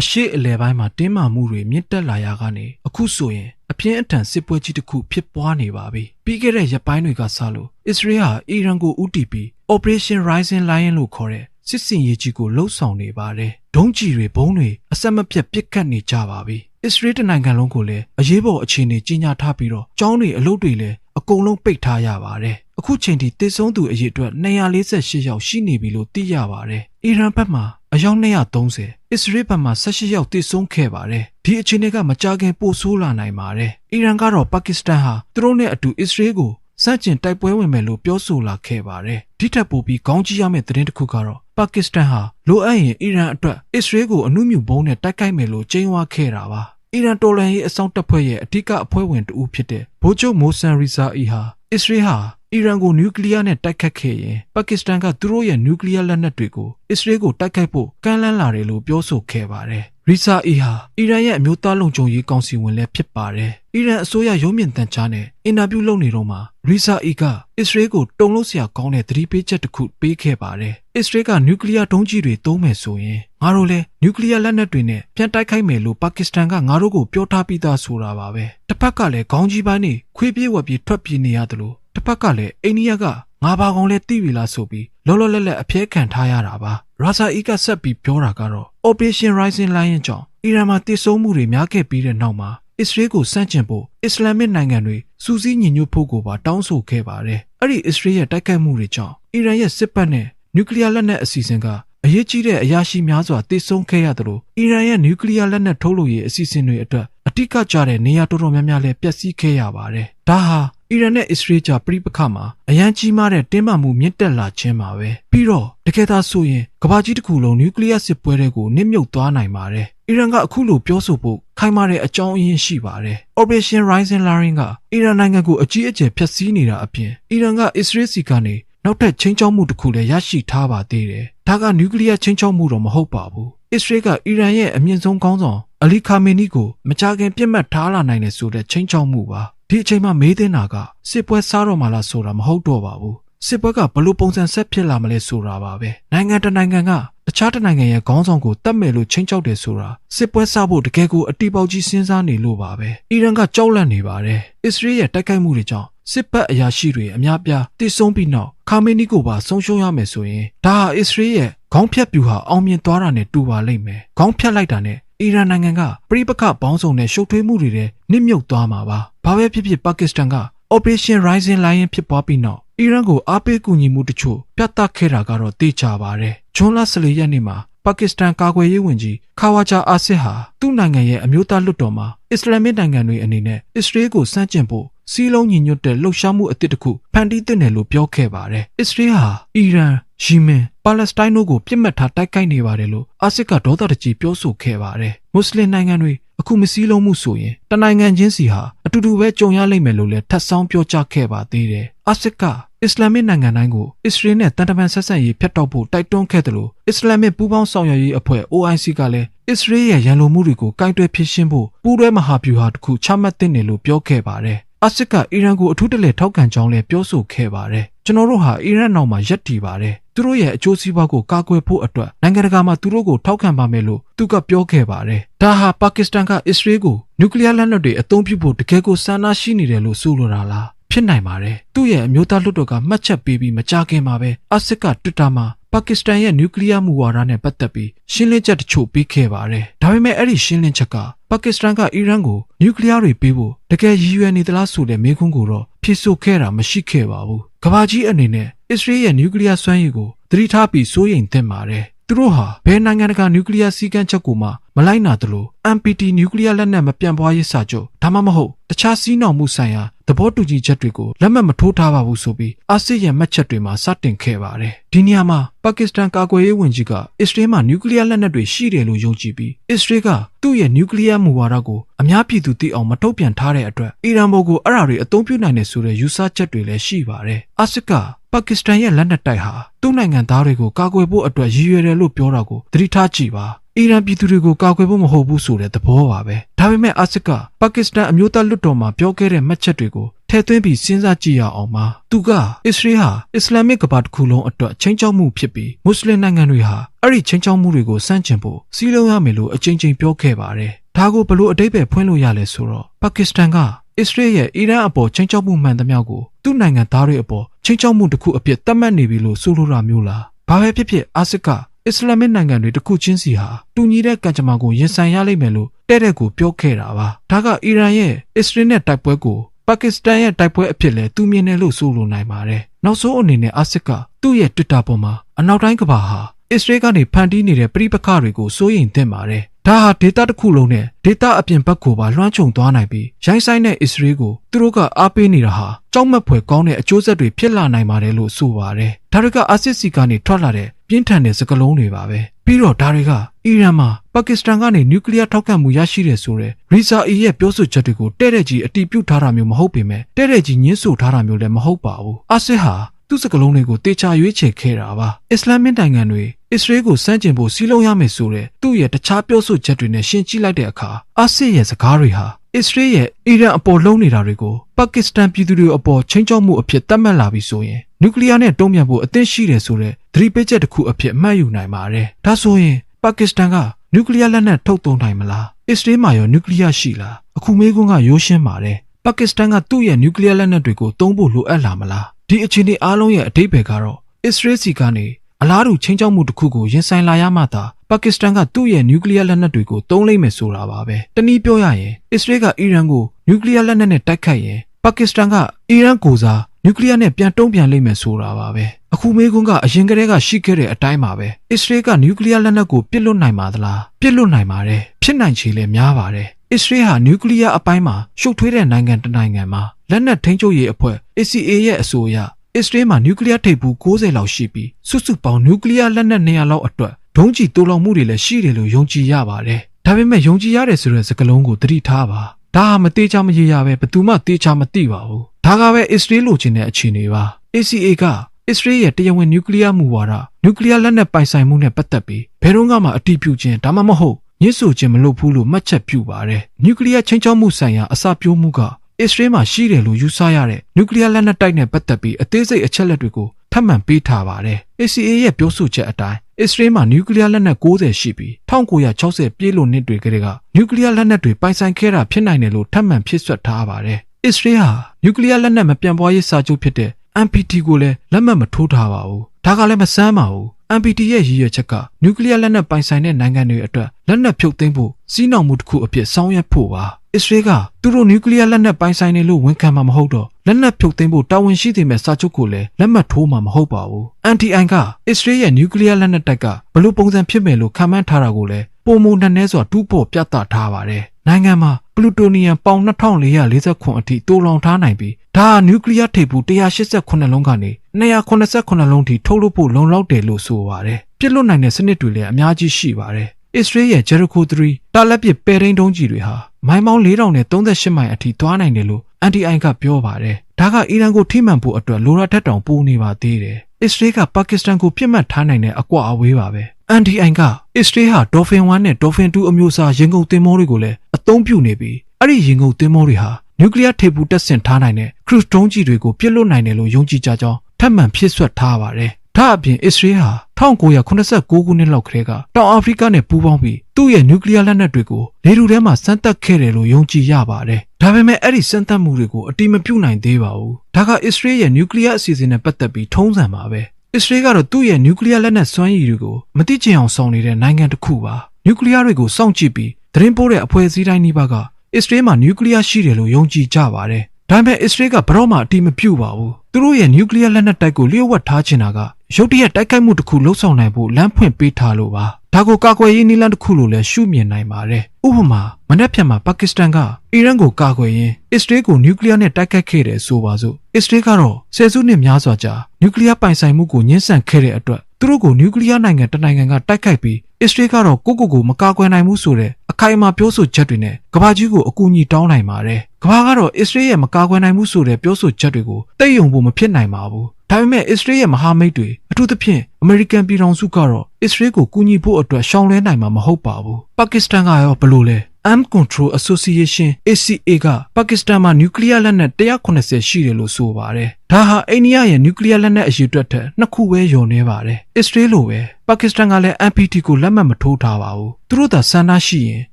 အရှိအလဲပိုင်းမှာတင်းမာမှုတွေမြင့်တက်လာရာကနေအခုဆိုရင်အပြင်းအထန်စစ်ပွဲကြီးတစ်ခုဖြစ်ပွားနေပါပြီ။ပြီးခဲ့တဲ့ရက်ပိုင်းတွေကစလို့အစ္စရေးဟာအီရန်ကိုဦးတည်ပြီး Operation Rising Lion လို့ခေါ်တဲ့စစ်စင်ရေးကြီးကိုလှုပ်ဆောင်နေပါတယ်။ဒုံးကျည်တွေဘုံးတွေအဆက်မပြတ်ပစ်ခတ်နေကြပါပြီ။အစ္စရေးတနိုင်ငံလုံးကိုလည်းအရေးပေါ်အခြေအနေကြီးညာထားပြီးတော့ကျောင်းတွေအလုပ်တွေလည်းအကုန်လုံးပိတ်ထားရပါတယ်။အခုချိန်ထိတေဆုံးသူအရေအတွက်248ယောက်ရှိနေပြီလို့သိရပါတယ်။အီရန်ဘက်မှာအယောက်230 အစ္စရေးဘက်မှာ18ယောက်တေဆုံးခဲ့ပါတယ်။ဒီအခြေအနေကမကြခင်ပိုဆိုးလာနိုင်ပါတယ်။အီရန်ကတော့ပါကစ္စတန်ဟာသူတို့နဲ့အတူအစ္စရေးကိုစန့်ကျင်တိုက်ပွဲဝင်မယ်လို့ပြောဆိုလာခဲ့ပါတယ်။ဒီထက်ပိုပြီးခေါင်းကြီးရမယ့်သတင်းတစ်ခုကတော့ပါကစ္စတန်ဟာလိုအပ်ရင်အီရန်အတွက်အစ္စရေးကိုအနုမြူဘုံနဲ့တိုက်ခိုက်မယ်လို့ကြေညာခဲ့တာပါ။အီရန်တော်လှန်ရေးအစောင့်တပ်ဖွဲ့ရဲ့အဓိကအဖွဲ့ဝင်တဦးဖြစ်တဲ့ဗိုလ်ချုပ်မိုဆန်ရီဇာအီဟာအစ္စရေးဟာ အီရန်ကိုနျူကလ িয়ার နဲ့တိုက်ခတ်ခဲ့ရင်ပါကစ္စတန်ကသူတို့ရဲ့နျူကလ িয়ার လက်နက်တွေကိုအစ္စရေးကိုတိုက်ခိုက်ဖို့ကမ်းလှမ်းလာတယ်လို့ပြောဆိုခဲ့ပါတယ်။ရီဆာအီဟာအီရန်ရဲ့အမျိုးသားလုံခြုံရေးကောင်စီဝင်လည်းဖြစ်ပါတယ်။အီရန်အစိုးရရုံးမြင့်တန်ကြားနဲ့အင်တာဗျူးလုပ်နေတော့မှရီဆာအီကအစ္စရေးကိုတုံလို့ဆရာကောင်းတဲ့သတိပေးချက်တစ်ခုပေးခဲ့ပါတယ်။အစ္စရေးကနျူကလ িয়ার ဒုံးကျည်တွေသုံးမယ်ဆိုရင်ငါတို့လည်းနျူကလ িয়ার လက်နက်တွေနဲ့ပြန်တိုက်ခိုက်မယ်လို့ပါကစ္စတန်ကငါတို့ကိုပြောထားပြီးသားဆိုတာပါပဲ။တစ်ဖက်ကလည်းခေါင်းကြီးပိုင်းနေခွေးပြေးဝက်ပြေးထွက်ပြေးနေရတယ်လို့ တစ်ဖက်ကလည်းအိန္ဒိယကငါဘာကောင်လဲသိပြီလားဆိုပြီးလောလောလတ်လတ်အပြဲခံထားရတာပါရာဇာအီကဆက်ပြီးပြောတာကတော့ Operation Rising Lion ကြောင့်အီရန်မှာတည်ဆုံမှုတွေများခဲ့ပြီးတဲ့နောက်မှာအစ္စရေးကိုစန့်ကျင်ဖို့အစ္စလာမစ်နိုင်ငံတွေစူးစီးညီညွတ်ဖို့ကိုပါတောင်းဆိုခဲ့ပါတယ်အဲ့ဒီအစ္စရေးရဲ့တိုက်ခိုက်မှုတွေကြောင့်အီရန်ရဲ့စစ်ပတ်နဲ့နျူကလ িয়ার လက်နက်အစီအစဉ်ကအရေးကြီးတဲ့အရာရှိများစွာတည်ဆုံခဲ့ရသလိုအီရန်ရဲ့နျူကလ িয়ার လက်နက်ထုတ်လုပ်ရေးအစီအစဉ်တွေအတွက်အတိတ်ကကြတဲ့နေရာတော်တော်များများလည်းပျက်စီးခဲ့ရပါတယ်ဒါဟာ အီရန်နဲ့အစ္စရေးကြားပြိပခါမှာအရန်ကြီးမားတဲ့တင်းမာမှုမြင့်တက်လာခြင်းပါပဲပြီးတော့တကယ်သာဆိုရင်ကမ္ဘာကြီးတစ်ခုလုံးနျူကလ িয়ার စစ်ပွဲတွေကိုနစ်မြုပ်သွားနိုင်ပါတယ်အီရန်ကအခုလိုပြောဆိုဖို့ခိုင်မာတဲ့အကြောင်းအရင်းရှိပါတယ် Operation Rising Lion ကအီရန်နိုင်ငံကိုအကြီးအကျယ်ဖျက်ဆီးနေတာအပြင်အီရန်ကအစ္စရေးစီကနေနောက်ထပ်ချင်းချောက်မှုတစ်ခုလည်းရရှိထားပါသေးတယ်ဒါကနျူကလ িয়ার ချင်းချောက်မှုတော့မဟုတ်ပါဘူးအစ္စရေးကအီရန်ရဲ့အမြင့်ဆုံးခေါင်းဆောင်အလီခါမီနီကိုမကြာခင်ပြစ်မှတ်ထားလာနိုင်တယ်ဆိုတဲ့ချင်းချောက်မှုပါ ဒီအချိန်မှာမေးတင်တာကစစ်ပွဲစားတော့မှလားဆိုတာမဟုတ်တော့ပါဘူးစစ်ပွဲကဘလို့ပုံစံဆက်ဖြစ်လာမလဲဆိုတာပါပဲနိုင်ငံတနိုင်ငံကတခြားတနိုင်ငံရဲ့ခေါင်းဆောင်ကိုတတ်မဲ့လို့ချင်းချောက်တယ်ဆိုတာစစ်ပွဲစားဖို့တကယ်ကိုအတိပေါက်ကြီးစဉ်းစားနေလို့ပါပဲအီရန်ကကြောက်လန့်နေပါတယ်အစ္စရေးရဲ့တိုက်ခိုက်မှုတွေကြောင့်စစ်ပတ်အရာရှိတွေအများပြားတည်ဆုံးပြီးနောက်ခါမင်းနီကိုပါဆုံးရှုံးရမယ်ဆိုရင်ဒါဟာအစ္စရေးရဲ့ခေါင်းဖြတ်ပြူဟာအောင်မြင်သွားတာနဲ့တူပါလိမ့်မယ်ခေါင်းဖြတ်လိုက်တာနဲ့ အီရန်နိုင်ငံကပြိပခပေါင်းစုံနဲ့ရှုပ်ထွေးမှုတွေနဲ့နစ်မြုပ်သွားမှာပါ။ဘာပဲဖြစ်ဖြစ်ပါကစ္စတန်က Operation Rising Lion ဖြစ်ပွားပြီးနောက်အီရန်ကိုအားပေးကူညီမှုတချို့ပြသခဲ့တာကတော့သိကြပါတယ်။ဂျွန်လ14ရက်နေ့မှာ ပါကစ္စတန်ကာကွယ်ရေးဝန်ကြီးခါဝါဂျာအာစစ်ဟာသူ့နိုင်ငံရဲ့အမျိုးသားလွှတ်တော်မှာအစ္စလာမစ်နိုင်ငံတွေအနေနဲ့အစ္စရေးကိုစန့်ကျင်ဖို့စီးလုံးညီညွတ်တဲ့လှုပ်ရှားမှုအသစ်တစ်ခုဖန်တီးသင့်တယ်လို့ပြောခဲ့ပါတယ်။အစ္စရေးဟာအီရန်၊ယီမင်၊ပါလက်စတိုင်းတို့ကိုပြစ်မှတ်ထားတိုက်ခိုက်နေပါတယ်လို့အာစစ်ကဒေါသတကြီးပြောဆိုခဲ့ပါတယ်။မွတ်စလင်နိုင်ငံတွေအခုမစည်းလုံးမှုဆိုရင်တနိုင်ငံချင်းစီဟာအတူတူပဲကြုံရလိမ့်မယ်လို့လည်းထပ်ဆောင်းပြောကြားခဲ့ပါသေးတယ်။အာစစ်က အစ္စလာမစ်နိုင်ငံတိုင်းကိုအစ္စရေးနဲ့တန်တမန်ဆက်ဆံရေးဖျက်တောက်ဖို့တိုက်တွန်းခဲ့တယ်လို့အစ္စလာမစ်ပူးပေါင်းဆောင်ရွက်ရေးအဖွဲ့ OIC ကလည်းအစ္စရေးရဲ့ရန်လိုမှုတွေကိုကင်တွယ်ဖြစ်ရှင်းဖို့ပူးတွဲမဟာဗျူဟာတစ်ခုချမှတ်သင့်တယ်လို့ပြောခဲ့ပါတယ်။အာစစ်ကအီရန်ကိုအထူးတလဲထောက်ခံကြောင်းလည်းပြောဆိုခဲ့ပါတယ်။ကျွန်တော်တို့ဟာအီရန်နောက်မှာယက်တည်ပါတယ်။သူတို့ရဲ့အကျိုးစီးပွားကိုကာကွယ်ဖို့အတွက်နိုင်ငံတကာမှာသူတို့ကိုထောက်ခံပါမယ်လို့သူကပြောခဲ့ပါတယ်။ဒါဟာပါကစ္စတန်ကအစ္စရေးကိုနျူကလ িয়ার လက်နက်တွေအသုံးပြုဖို့တကယ်ကိုဆန္ဒရှိနေတယ်လို့ဆိုလိုတာလား။ ဖြစ်နိုင်ပါတယ်။သူ့ရဲ့အမျိုးသားလွှတ်တော်ကမှတ်ချက်ပေးပြီးမကြခင်မှာပဲအာစစ်ကတွစ်တာမှာပါကစ္စတန်ရဲ့နျူကလ িয়ার မူဝါဒနဲ့ပတ်သက်ပြီးရှင်းလင်းချက်တချို့ပေးခဲ့ပါတယ်။ဒါပေမဲ့အဲ့ဒီရှင်းလင်းချက်ကပါကစ္စတန်ကအီရန်ကိုနျူကလ িয়ার တွေပေးဖို့တကယ်ရည်ရွယ်နေသလားဆိုတဲ့မေးခွန်းကိုတော့ဖြေဆိုခဲ့တာမရှိခဲ့ပါဘူး။ကမ္ဘာကြီးအနေနဲ့အစ္စရေးရဲ့နျူကလ িয়ার စွမ်းရည်ကိုသတိထားပြီးစိုးရိမ်သင့်ပါတယ်။သူတို့ဟာဘယ်နိုင်ငံတကာနျူကလ িয়ার စည်းကမ်းချက်ကိုမှ မလိုက်နာသလို NPT နျူကလ িয়ার လက်နက်မပြန့်ပွားရေးစာချုပ်ဒါမှမဟုတ်တခြားစီးနှောင်မှုဆိုင်ရာသဘောတူညီချက်တွေကိုလက်မှတ်မထိုးထားပါဘူးဆိုပြီးအာဆီယံမှတ်ချက်တွေမှာစတင်ခဲ့ပါတယ်။ဒီနေရာမှာပါကစ္စတန်ကာကွယ်ရေးဝန်ကြီးကအစ္စရေးမှာနျူကလ িয়ার လက်နက်တွေရှိတယ်လို့ယုံကြည်ပြီးအစ္စရေးကသူ့ရဲ့နျူကလ িয়ার မူဝါဒကိုအများပြည်သူသိအောင်မထုတ်ပြန်ထားတဲ့အတွက်အီရန်ဘော်ကိုအဲ့ဓာတွေအသုံးပြုနိုင်တယ်ဆိုတဲ့ယူဆချက်တွေလည်းရှိပါတယ်။အာစစ်ကပါကစ္စတန်ရဲ့လက်နက်တိုက်ဟာသူ့နိုင်ငံသားတွေကိုကာကွယ်ဖို့အတွက်ရည်ရွယ်တယ်လို့ပြောတာကိုသတိထားကြည့်ပါ အီရန်ပြည်သူတွေကိုကာကွယ်ဖို့မဟုတ်ဘူးဆိုတဲ့သဘောပါပဲဒါပေမဲ့အာစစ်ကပါကစ္စတန်အမျိုးသားလွတ်တော်မှာပြောခဲ့တဲ့မှတ်ချက်တွေကိုထည့်သွင်းပြီးစဉ်းစားကြည့်ရအောင်ပါသူကအစ္စရေးဟာအစ္စလာမစ်ကမ္ဘာတစ်ခုလုံးအတွက်ချင်းချောက်မှုဖြစ်ပြီးမွတ်စလင်နိုင်ငံတွေဟာအဲ့ဒီချင်းချောက်မှုတွေကိုစန့်ကျင်ဖို့စီးလုံးရမယ်လို့အကြိမ်ကြိမ်ပြောခဲ့ပါတယ်ဒါကိုဘလို့အတိတ်ပဲဖွင့်လို့ရလဲဆိုတော့ပါကစ္စတန်ကအစ္စရေးရဲ့အီရန်အပေါ်ချင်းချောက်မှုမှန်သမျှကိုသူ့နိုင်ငံသားတွေအပေါ်ချင်းချောက်မှုတစ်ခုအဖြစ်သတ်မှတ်နေပြီလို့ဆိုလိုတာမျိုးလားဘာပဲဖြစ်ဖြစ်အာစစ်က အစ္စလာမစ်နိုင်ငံတွေတစ်ခုချင်းစီဟာတူညီတဲ့ကံကြမ္မာကိုရင်ဆိုင်ရလိမ့်မယ်လို့တဲ့တဲ့ကိုပြောခဲ့တာပါဒါကအီရန်ရဲ့အစ္စရေးနဲ့တိုက်ပွဲကိုပါကစ္စတန်ရဲ့တိုက်ပွဲအဖြစ်လဲသူမြင်တယ်လို့ဆိုလိုနိုင်ပါတယ်နောက်ဆုံးအနေနဲ့အာစစ်ကသူ့ရဲ့ Twitter ပေါ်မှာအနောက်တိုင်းကမ္ဘာဟာအစ္စရေးကနေဖန်တီးနေတဲ့ပြိပခတွေကိုစိုးရိမ်သင့်ပါတယ်ဒါဟာဒေတာတစ်ခုလုံးနဲ့ဒေတာအပြင်ဘက်ကိုပါလွှမ်းခြုံသွားနိုင်ပြီးရိုင်းဆိုင်တဲ့အစ္စရေးကိုသူတို့ကအားပေးနေတာဟာကြောက်မက်ဖွယ်ကောင်းတဲ့အကျိုးဆက်တွေဖြစ်လာနိုင်ပါတယ်လို့ဆိုပါတယ်ဒါတွေကအာစစ်စီကနေထွက်လာတဲ့ ပြင်းထန်တဲ့စကလုံးတွေပါပဲပြီးတော့ဒါတွေကအီရန်မှာပါကစ္စတန်ကနေနျူကလ িয়ার ထောက်ခံမှုရရှိတယ်ဆိုတဲ့ရီဇာအီရဲ့ပြောဆိုချက်တွေကိုတဲ့တဲ့ကြီးအတီးပြုတ်ထားတာမျိုးမဟုတ်ပေမဲ့တဲ့တဲ့ကြီးညှင်းဆိုထားတာမျိုးလည်းမဟုတ်ပါဘူးအာစစ်ဟာသူ့စကလုံးတွေကိုတေချာရွေးချယ်ခဲ့တာပါအစ္စလာမစ်နိုင်ငံတွေအစ္စရေးကိုစန့်ကျင်ဖို့စီးလုံးရမယ်ဆိုတဲ့သူ့ရဲ့တခြားပြောဆိုချက်တွေနဲ့ရှင်းကြည့်လိုက်တဲ့အခါအာစစ်ရဲ့စကားတွေဟာ အစ္စရေးရဲ့အီရန်အပေါ်လုံးနေတာတွေကိုပါကစ္စတန်ပြည်သူတွေအပေါ်ချင်းချောက်မှုအဖြစ်သတ်မှတ်လာပြီဆိုရင်နျူကလ িয়ার နဲ့တုံ့ပြန်ဖို့အသင့်ရှိတယ်ဆိုတဲ့သတိပေးချက်တစ်ခုအဖြစ်အမှတ်ယူနိုင်ပါတယ်ဒါဆိုရင်ပါကစ္စတန်ကနျူကလ িয়ার လက်နက်ထုတ်သုံးနိုင်မလားအစ္စရေးမှာရောနျူကလ িয়ার ရှိလားအခုမေးခွန်းကရိုးရှင်းပါတယ်ပါကစ္စတန်ကသူ့ရဲ့နျူကလ িয়ার လက်နက်တွေကိုသုံးဖို့လိုအပ်လာမလားဒီအခြေအနေအားလုံးရဲ့အဓိပ္ပာယ်ကတော့အစ္စရေးစီကနေအလားတူချင်းချောက်မှုတစ်ခုကိုရင်ဆိုင်လာရမှသာ ပါကစ္စတန်ကသူ့ရဲ့နျူကလ িয়ার လက်နက်တွေကိုသုံးလိုက်မယ်ဆိုတာပါပဲတနည်းပြောရရင်အစ္စရေးကအီရန်ကိုနျူကလ িয়ার လက်နက်နဲ့တိုက်ခိုက်ရင်ပါကစ္စတန်ကအီရန်ကိုစားနျူကလ িয়ার နဲ့ပြန်တုံ့ပြန်လိမ့်မယ်ဆိုတာပါပဲအခုမေးခွန်းကအရင်ကတည်းကရှိခဲ့တဲ့အတိုင်းပါပဲအစ္စရေးကနျူကလ িয়ার လက်နက်ကိုပစ်လွတ်နိုင်ပါသလားပစ်လွတ်နိုင်ပါတယ်ဖြစ်နိုင်ချေလည်းများပါတယ်အစ္စရေးဟာနျူကလ িয়ার အပိုင်းမှာရှုပ်ထွေးတဲ့နိုင်ငံတစ်နိုင်ငံမှာလက်နက်ထိန်းချုပ်ရေးအဖွဲ့ ACA ရဲ့အဆိုအရအစ္စရေးမှာနျူကလ িয়ার ထိပ်ဘူး90လောက်ရှိပြီးစုစုပေါင်းနျူကလ িয়ার လက်နက်200လောက်အတွက် ဒုံးကျည်တိုးလောင်မှုတွေလည်းရှိတယ်လို့ယုံကြည်ရပါတယ်ဒါပေမဲ့ယုံကြည်ရတယ်ဆိုတဲ့စကားလုံးကိုသတိထားပါဒါဟာမသေးချာမရေရပဲဘယ်သူမှသေချာမသိပါဘူးဒါကပဲအစ္စရေးလိုချင်တဲ့အခြေအနေပါ ACA ကအစ္စရေးရဲ့တရားဝင်နျူကလ িয়ারမူဝါဒနျူကလ িয়ারလက်နက်ပိုင်ဆိုင်မှုနဲ့ပတ်သက်ပြီးဘယ်တော့မှအတည်ပြုခြင်းဒါမှမဟုတ်ညှစ်ဆိုခြင်းမလုပ်ဘူးလို့မှတ်ချက်ပြုပါတယ်နျူကလ িয়ারချင်းချောက်မှုဆိုင်ရာအစပြိုးမှုကအစ္စရေးမှာရှိတယ်လို့ယူဆရတဲ့နျူကလ িয়ারလက်နက်တိုက်နဲ့ပတ်သက်ပြီးအသေးစိတ်အချက်လက်တွေကို ထပ်မံပေးထားပါတယ်။ ACA ရဲ့ပြောဆိုချက်အတိုင်းအစ္စရေးမှာနျူကလ িয়ারလက်နက်60ရှိပြီး1960ပြည့်လို့နှစ်တွေကတည်းကနျူကလ িয়ারလက်နက်တွေပိုင်ဆိုင်ခဲ့တာဖြစ်နိုင်တယ်လို့ထပ်မံဖြစ်ဆွတ်ထားပါတယ်။အစ္စရေးဟာနျူကလ িয়ারလက်နက်မပြန့်ပွားရေးစာချုပ်ဖြစ်တဲ့ NPT ကိုလည်းလက်မှတ်မထိုးထားပါဘူး။ဒါကလည်းမဆန်းပါဘူး။ NPT ရဲ့ရည်ရွယ်ချက်ကနျူကလ িয়ারလက်နက်ပိုင်ဆိုင်တဲ့နိုင်ငံတွေအတွက်လက်နက်ဖြုတ်သိမ်းဖို့စီးနှောင်မှုတစ်ခုအဖြစ်ဆောင်ရွက်ဖို့ပါအစ္စရေးကသူတို့နျူကလ িয়ারလက်နက်ပိုင်ဆိုင်နေလို့ဝန်ခံမှာမဟုတ်တော့ လက်နက်ဖြုတ်သိမ်းဖို့တာဝန်ရှိသေးမဲ့စာချုပ်ကိုလည်းလက်မှတ်ထိုးမှာမဟုတ်ပါဘူး NTI ကအစ္စရေးရဲ့နျူကလ িয়ারလက်နက်တိုက်ကဘလို့ပုံစံဖြစ်မယ်လို့ခန့်မှန်းထားတာကိုလည်းပုံမုံနှဲစွာတူးပေါ်ပြသထားပါတယ်နိုင်ငံမှာပလူတိုနီယမ်ပေါင်2449အထိတိုးလောင်ထားနိုင်ပြီးဒါဟာနျူကလ িয়ারထိပ်ဘူး188လုံးကနေ289လုံးထိထုတ်လုပ်ဖို့လုံလောက်တယ်လို့ဆိုပါတယ်ပြစ်လွတ်နိုင်တဲ့စနစ်တွေလည်းအများကြီးရှိပါတယ်အစ္စရေးရဲ့ Jericho 3တာလက်ပစ်ပဲရင်းတုံးကြီးတွေဟာမိုင်ပေါင်း4038မိုင်အထိသွားနိုင်တယ်လို့ NTI ကပြောပါတယ်။ဒါကအီရန်ကိုထိမှန်ဖို့အတွက်လိုရာထက်တောင်ပိုနေပါသေးတယ်။အစ္စရေးကပါကစ္စတန်ကိုပြစ်မှတ်ထားနိုင်တဲ့အကွာအဝေးပါပဲ။ NTI ကအစ္စရေးဟာ Dolphin 1နဲ့ Dolphin 2အမျိုးအစားရင်ကုန်သင်္ဘောတွေကိုလည်းအသုံးပြုနေပြီးအဲ့ဒီရင်ကုန်သင်္ဘောတွေဟာနျူကလ িয়ার ထိပ်ဘူးတက်ဆင်ထားနိုင်တဲ့ cruise ဒုံးကြီးတွေကိုပြစ်လွတ်နိုင်တယ်လို့ယုံကြည်ကြကြောင်းထပ်မံဖြစ်ဆွတ်ထားပါတယ်။ ဒါအပြင်အစ္စရေးဟာ1989ခုနှစ်လောက်ကတည်းကတောင်အာဖရိကနဲ့ပူးပေါင်းပြီးသူ့ရဲ့နျူကလ িয়ারလက်နက်တွေကိုလေထုထဲမှာစမ်းသပ်ခဲ့တယ်လို့ယုံကြည်ရပါတယ်။ဒါပေမဲ့အဲ့ဒီစမ်းသပ်မှုတွေကိုအတိမပြုနိုင်သေးပါဘူး။ဒါကအစ္စရေးရဲ့နျူကလ িয়ার အစီအစဉ်နဲ့ပတ်သက်ပြီးထုံးစံပါပဲ။အစ္စရေးကတော့သူ့ရဲ့နျူကလ িয়ারလက်နက်စွမ်းရည်တွေကိုမတိကျအောင်ဆောင်နေတဲ့နိုင်ငံတစ်ခုပါ။နျူကလ িয়ার တွေကိုစောင့်ကြည့်ပြီးသတင်းပို့တဲ့အဖွဲ့အစည်းတိုင်းနှိပါကအစ္စရေးမှာနျူကလ িয়ার ရှိတယ်လို့ယုံကြည်ကြပါတယ်။ ဒါပေမဲ့အစ္စရေးကဘရော့မှအတိမပြုပါဘူး။သူတို့ရဲ့နျူကလ িয়ারလက်နက်တိုက်ကိုလျှို့ဝှက်ထားချင်တာကရုတ်တရက်တိုက်ခိုက်မှုတစ်ခုလှုပ်ဆောင်နိုင်ဖို့လမ်းဖွင့်ပေးထားလို့ပါဒါကိုကာကွယ်ရေးနည်းလမ်းတစ်ခုလို့လည်းရှုမြင်နိုင်ပါတယ်ဥပမာမနေ့ဖြန်မှာပါကစ္စတန်ကအီရန်ကိုကာကွယ်ရင်းအစ္စရေးကိုနျူကလ িয়ার နဲ့တိုက်ခိုက်ခဲ့တယ်ဆိုပါစို့အစ္စရေးကတော့ဆယ်စုနှစ်များစွာကြာနျူကလ িয়ার ပိုင်ဆိုင်မှုကိုညှဉ်းဆန်ခဲ့တဲ့အတွက်သူတို့ကိုနျူကလ িয়ার နိုင်ငံတစ်နိုင်ငံကတိုက်ခိုက်ပြီးအစ္စရေးကတော့ကိုကိုကိုမကာကွယ်နိုင်ဘူးဆိုတဲ့အ ခိုင်အမာပြောဆိုချက်တွေနဲ့ကမ္ဘာကြီးကိုအကူအညီတောင်းနိုင်ပါတယ်ကမ္ဘာကတော့အစ္စရေးရဲ့မကာကွယ်နိုင်ဘူးဆိုတဲ့ပြောဆိုချက်တွေကိုတိတ်ယုံဖို့မဖြစ်နိုင်ပါဘူးဒါပေမဲ့အစ္စရေးရဲ့မဟာမိတ်တွေအထူးသဖြင့်အမေရိကန်ပြည်ထောင်စုကတော့အစ္စရေးကိုကူညီဖို့အတွက်ရှောင်လွှဲနိုင်မှာမဟုတ်ပါဘူးပါကစ္စတန်ကရောဘယ်လိုလဲ Arm Control Association ACA ကပါကစ္စတန်မှာနျူကလ িয়ার လက်နက်180ရှိတယ်လို့ဆိုပါတယ်။ဒါဟာအိန္ဒိယရဲ့နျူကလ িয়ারလက်နက်အရေးအတွက်ထက်နှစ်ခုပဲယုံနေပါတယ်။ Israel လိုပဲပါကစ္စတန်ကလည်း NPT ကိုလက်မှတ်မထိုးထားပါဘူး။သူတို့သာဆန္ဒရှိရင်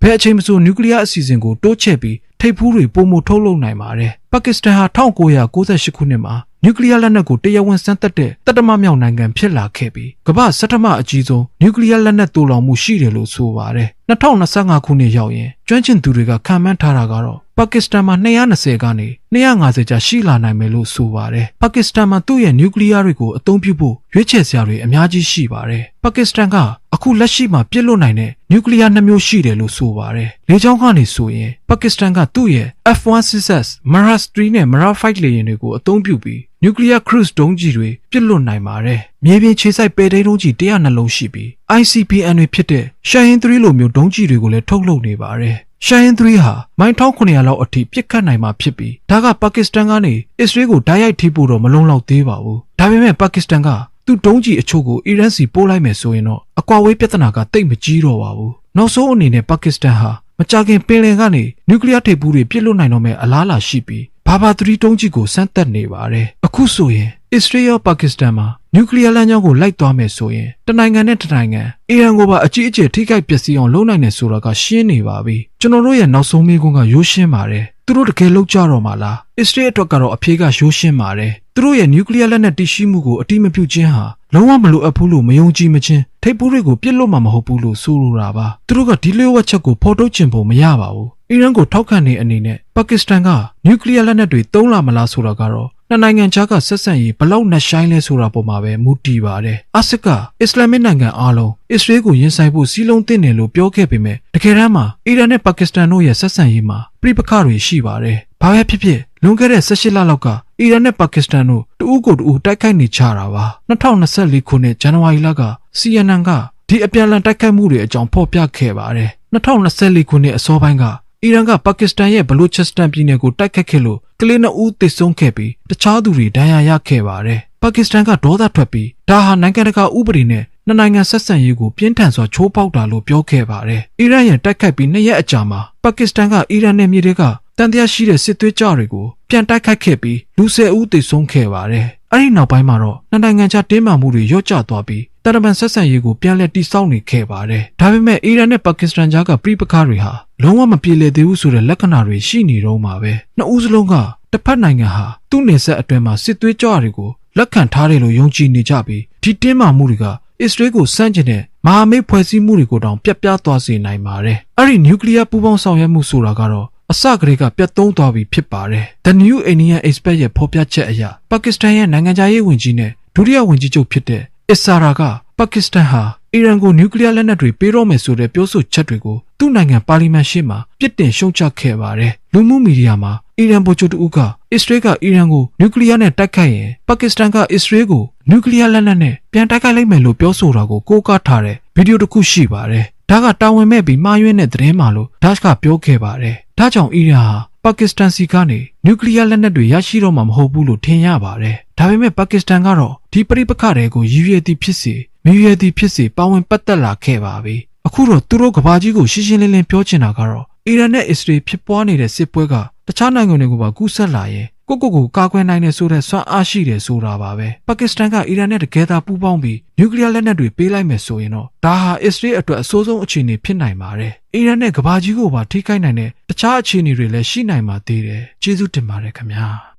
ဘယ်အချိန်မဆိုနျူကလ িয়ার အစီအစဉ်ကိုတိုးချဲ့ပြီးထိပ်ဖူးတွေပုံမထုတ်လုပ်နိုင်ပါတယ်။ပါကစ္စတန်ဟာ1998ခုနှစ်မှာ နျူကလ িয়ারလက်နက်ကိုတရားဝင်စမ်းသပ်တဲ့တတမမြောက်နိုင်ငံဖြစ်လာခဲ့ပြီးကမ္ဘာဆဋ္ဌမအကြီးဆုံးနျူကလ িয়ারလက်နက်တူလောင်မှုရှိတယ်လို့ဆိုပါတယ်။2025ခုနှစ်ရောက်ရင်ကျွမ်းကျင်သူတွေကခံမှန်းထားတာကတော့ပါကစ္စတန်မှာ220ကနေ250ကျာရှိလာနိုင်မယ်လို့ဆိုပါတယ်။ပါကစ္စတန်မှာသူ့ရဲ့နျူကလ িয়ার တွေကိုအသုံးပြုဖို့ရွေးချယ်စရာတွေအများကြီးရှိပါတယ်။ပါကစ္စတန်က အခုလက်ရှိမှာပြစ်လွတ်နိုင်တဲ့နျူကလ িয়ার နှမျိုးရှိတယ်လို့ဆိုပါတယ်။လေကြောင်းကနေဆိုရင်ပါကစ္စတန်ကသူ့ရဲ့ F-16S, Mirage 3နဲ့ Mirage 5လေယာဉ်တွေကိုအသုံးပြုပြီး Nuclear Cruise ဒုံးကျည်တွေပြစ်လွတ်နိုင်ပါတယ်။မြေပြင်ခြေစိုက်ပဲတိန်ဒုံးကျည်100နှလုံးရှိပြီး ICBM တွေဖြစ်တဲ့ Shaheen 3လိုမျိုးဒုံးကျည်တွေကိုလည်းထုတ်လုပ်နေပါတယ်။ Shaheen 3ဟာမိုင်1900လောက်အထိပြစ်ခတ်နိုင်မှာဖြစ်ပြီးဒါကပါကစ္စတန်ကနေအစ္စရေးကိုဓာတ်ရိုက်ထိဖို့တော့မလုံလောက်သေးပါဘူး။ဒါပေမဲ့ပါကစ္စတန်က သူ့ဒုံးကျည်အချို့ကိုအီရန်စီပို့လိုက်မယ်ဆိုရင်တော့အကွာဝေးပြဿနာကတိတ်မကြီးတော့ပါဘူး။နောက်ဆုံးအနေနဲ့ပါကစ္စတန်ဟာမကြခင်ပင်လယ်ကနေနျူကလ িয়ার ထိပ်ဖူးတွေပြစ်လွတ်နိုင်တော့မဲ့အလားအလာရှိပြီးဘာဘာ3တုံးကြီးကိုစမ်းသပ်နေပါတယ်။အခုဆိုရင်အစ္စရေးရောပါကစ္စတန်မှာနျူကလ িয়ার လမ်းကြောင်းကိုလိုက်သွားမယ်ဆိုရင်တနိုင်ငံနဲ့တနိုင်ငံအီရန်ကိုပါအကြီးအကျယ်ထိခိုက်ပျက်စီးအောင်လုပ်နိုင်တယ်ဆိုတာကရှင်းနေပါပြီ။ကျွန်တော်တို့ရဲ့နောက်ဆုံးမေးခွန်းကရိုးရှင်းပါတယ်။ သူတို့တကယ်လောက်ကြတော့မှာလား။အစ္စရေးအတွက်ကတော့အဖြေကရိုးရှင်းပါတယ်။သူတို့ရဲ့နျူကလ িয়ার လက်နက်တည်ရှိမှုကိုအတိမပြုခြင်းဟာလုံးဝမလိုအပ်ဘူးလို့မယုံကြည်မချင်းထိပ်ပူးတွေကိုပြစ်လွတ်မှာမဟုတ်ဘူးလို့ဆိုလိုတာပါသူတို့ကဒီလျှို့ဝှက်ချက်ကိုဖော်ထုတ်ခြင်းဖို့မရပါဘူးအီရန်ကိုထောက်ခံနေအနေနဲ့ပါကစ္စတန်ကနျူကလ িয়ার လက်နက်တွေသုံးလာမလားဆိုတာကတော့ နှစ်နိုင်ငံခြားကဆက်ဆံရေးဘလောက်နှဆိုင်လဲဆိုတာပေါ်မှာပဲမူတည်ပါတယ်။အာစစ်ကအစ္စလာမစ်နိုင်ငံအားလုံးအစ္စရေးကိုရင်ဆိုင်ဖို့စီးလုံးသင့်တယ်လို့ပြောခဲ့ပေမဲ့တကယ်တမ်းမှာအီရန်နဲ့ပါကစ္စတန်တို့ရဲ့ဆက်ဆံရေးမှာပြိပခတွေရှိပါတယ်။ဘာပဲဖြစ်ဖြစ်လွန်ခဲ့တဲ့18လလောက်ကအီရန်နဲ့ပါကစ္စတန်တို့တူဦးကိုတူဦးတိုက်ခိုက်နေကြတာပါ2024ခုနှစ်ဇန်နဝါရီလက CNN ကဒီအပြန်အလှန်တိုက်ခိုက်မှုတွေအကြောင်းဖော်ပြခဲ့ပါတယ်2024ခုနှစ်အစောပိုင်းက အီရန်ကပါကစ္စတန်ရဲ့ဘလူချစ္စတန်ပြည်နယ်ကိုတိုက်ခတ်ခဲ့လို့ကလေးနှစ်ဦးသေဆုံးခဲ့ပြီးတခြားသူတွေဒဏ်ရာရခဲ့ပါတယ်။ပါကစ္စတန်ကဒေါသထွက်ပြီးဒါဟာနိုင်ငံတကာဥပဒေနဲ့နှစ်နိုင်ငံဆက်ဆံရေးကိုပြင်းထန်စွာချိုးဖောက်တာလို့ပြောခဲ့ပါတယ်။အီရန်ရဲ့တိုက်ခိုက်ပြီးနှစ်ရက်အကြာမှာပါကစ္စတန်ကအီရန်နဲ့မြေတွေကတန်တရားရှိတဲ့စစ်သွေးကြတွေကိုပြန်တိုက်ခိုက်ခဲ့ပြီးလူဆယ်ဦးသေဆုံးခဲ့ပါတယ်။အဲဒီနောက်ပိုင်းမှာတော့နှစ်နိုင်ငံကြားတင်းမာမှုတွေရော့ကျသွားပြီး တာလီဘန်ဆက်ဆံရေးကိုပြန်လည်တိစောက်နေခဲ့ပါတယ်။ဒါပေမဲ့အီရန်နဲ့ပါကစ္စတန်ကြားကပြိပခါတွေဟာလုံးဝမပြေလည်သေးဘူးဆိုတဲ့လက္ခဏာတွေရှိနေတော့မှာပဲ။နှစ်ဦးစလုံးကတစ်ဖက်နိုင်ငံဟာသူ့နေဆက်အတွင်းမှာစစ်သွေးကြွတွေကိုလက်ခံထားတယ်လို့ယုံကြည်နေကြပြီးဒီတင်းမာမှုတွေကအစ္စရေးကိုစန့်ကျင်တဲ့မဟာမိတ်ဖွဲ့စည်းမှုတွေကိုတောင်ပြတ်ပြားသွားစေနိုင်ပါတယ်။အဲ့ဒီနျူကလ িয়ার ပူးပေါင်းဆောင်ရွက်မှုဆိုတာကတော့အစကတည်းကပြတ်သုံးသွားပြီဖြစ်ပါတယ်။ The New Indian Express ရဲ့ဖော်ပြချက်အရပါကစ္စတန်ရဲ့နိုင်ငံခြားရေးဝန်ကြီးနဲ့ဒုတိယဝန်ကြီးချုပ်ဖြစ်တဲ့ အစ္စရာကပါကစ္စတန်ဟာအီရန်ကိုနျူကလ িয়ার လက်နက်တွေပေးတော့မယ်ဆိုတဲ့ပြောဆိုချက်တွေကိုသူ့နိုင်ငံပါလီမန်ရှေ့မှာပြစ်တင်ရှုံချခဲ့ပါတယ်။လူမှုမီဒီယာမှာအီရန်ဗိုလ်ချုပ်တဦးကအစ္စရေးကအီရန်ကိုနျူကလ িয়ার နဲ့တိုက်ခိုက်ရင်ပါကစ္စတန်ကအစ္စရေးကိုနျူကလ িয়ার လက်နက်နဲ့ပြန်တိုက်ခိုက်လိုက်မယ်လို့ပြောဆိုတာကိုကိုးကားထားတဲ့ဗီဒီယိုတစ်ခုရှိပါတယ်။ဒါကတာဝန်မဲ့ပြီးမှားယွင်းတဲ့သတင်းမှလို့ဒတ်ကပြောခဲ့ပါတယ်။ဒါကြောင့်အီရန်ဟာပါကစ္စတန်စီကနေနျူကလ িয়ার လက်နက်တွေရရှိတော့မှာမဟုတ်ဘူးလို့ထင်ရပါတယ်။ ဒါပေမဲ့ပါကစ္စတန်ကတော့ဒီပြိပခတွေကိုရည်ရွယ်သည်ဖြစ်စေမရည်ရွယ်သည်ဖြစ်စေပါဝင်ပတ်သက်လာခဲ့ပါပြီ။အခုတော့သူတို့ကဘာကြီးကိုရှင်းရှင်းလင်းလင်းပြောချင်တာကတော့အီရန်နဲ့အစ္စရေးဖြစ်ပွားနေတဲ့စစ်ပွဲကတခြားနိုင်ငံတွေကိုပါကူးဆက်လာရင်ကိုကိုကိုကာကွယ်နိုင်တယ်ဆိုတဲ့စွမ်းအားရှိတယ်ဆိုတာပါပဲပါကစ္စတန်ကအီရန်နဲ့တကယ်သာပူးပေါင်းပြီးနျူကလ িয়ার လက်နက်တွေပေးလိုက်မယ်ဆိုရင်တော့ဒါဟာအစ္စရေးအတွက်အဆိုးဆုံးအခြေအနေဖြစ်နိုင်ပါတယ်အီရန်နဲ့ကဘာကြီးကိုပါထိခိုက်နိုင်တဲ့တခြားအခြေအနေတွေလည်းရှိနိုင်ပါသေးတယ်ကျေးဇူးတင်ပါတယ်ခင်ဗျာ